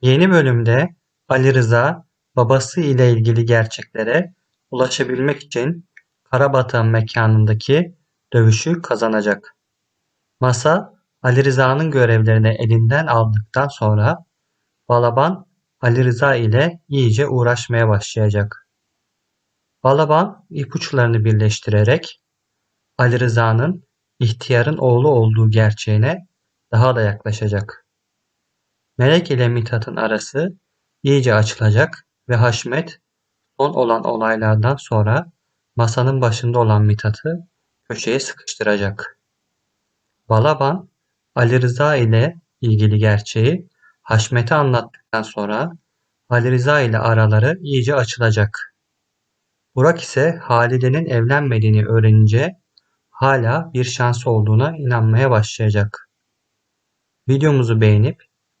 Yeni bölümde Ali Rıza babası ile ilgili gerçeklere ulaşabilmek için Karabatak'ın mekanındaki dövüşü kazanacak. Masal Ali Rıza'nın görevlerini elinden aldıktan sonra Balaban Ali Rıza ile iyice uğraşmaya başlayacak. Balaban ipuçlarını birleştirerek Ali Rıza'nın ihtiyarın oğlu olduğu gerçeğine daha da yaklaşacak. Melek ile Mithat'ın arası iyice açılacak ve Haşmet son olan olaylardan sonra masanın başında olan Mithat'ı köşeye sıkıştıracak. Balaban Ali Rıza ile ilgili gerçeği Haşmet'e anlattıktan sonra Ali Rıza ile araları iyice açılacak. Burak ise Halide'nin evlenmediğini öğrenince hala bir şansı olduğuna inanmaya başlayacak. Videomuzu beğenip